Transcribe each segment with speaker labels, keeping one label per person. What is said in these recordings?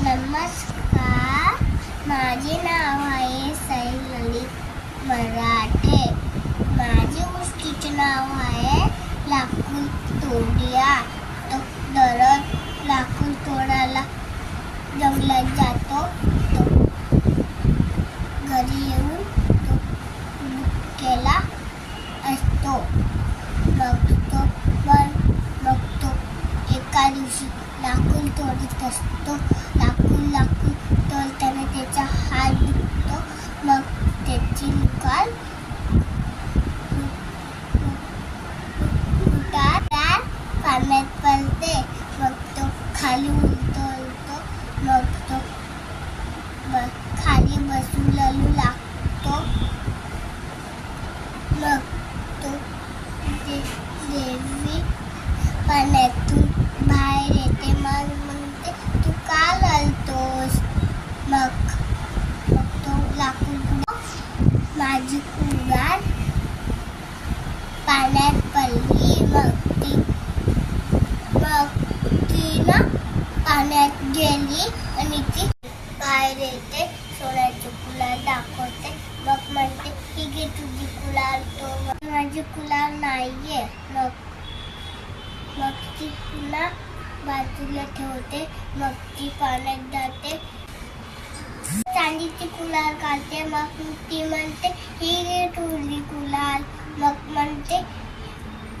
Speaker 1: नमस्कार. माझे नाव आहे साई ललित मराठे माझे गोष्टीचे नाव आहे लाकूड तोडिया. तो दरड लाकूड तोडायला जंगलात जातो तो घरी येऊन तो केला असतो मग तो पण मग तो एका दिवशी लाकूड तोडत असतो लाकूड लाकूड तोडताना त्याचा हात दुखतो मग त्याची लुकार लुटार पाण्यात पडते मग तो खाली उलतो उलतो मग तो ब- खाली बसून ललू लागतो. मग तो देवी पाण्यातून बाहेर येते. मग म्हणते तू का ललतोस? मग मग तो लाकूड माझी कुराड पाण्यात पडली. मग ती मग ती ना पाण्यात गेली आणि ती बाहेर येते सोन्याची कुलार दाखवते मग म्हणते की घे तुझी कुलाल तो माझी कुलाल नाहीये मग मग ती पुन्हा बाजूला ठेवते मग ती पाण्यात जाते चांदीची कुलाल काढते मग ती म्हणते ही घे तुझी कुलाल मग म्हणते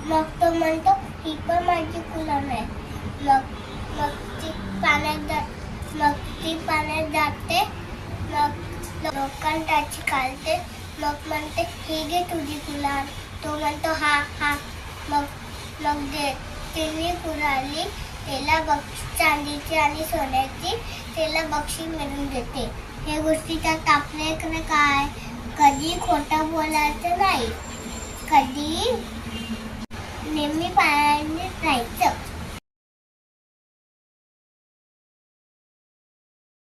Speaker 1: मग तो म्हणतो ही पण माझी कुलाल आहे मग लोकांना काढते मग म्हणते ही घे तुझी कुलार तो म्हणतो हा हा. मग मग दे तिने कुराली त्याला बक्षी चांदीची आणि सोन्याची त्याला बक्षी मिळून देते. हे गोष्टीचा आपल्याकडे काय? कधी खोटं बोलायचं नाही. कधी नेहमी पायाने राहायचं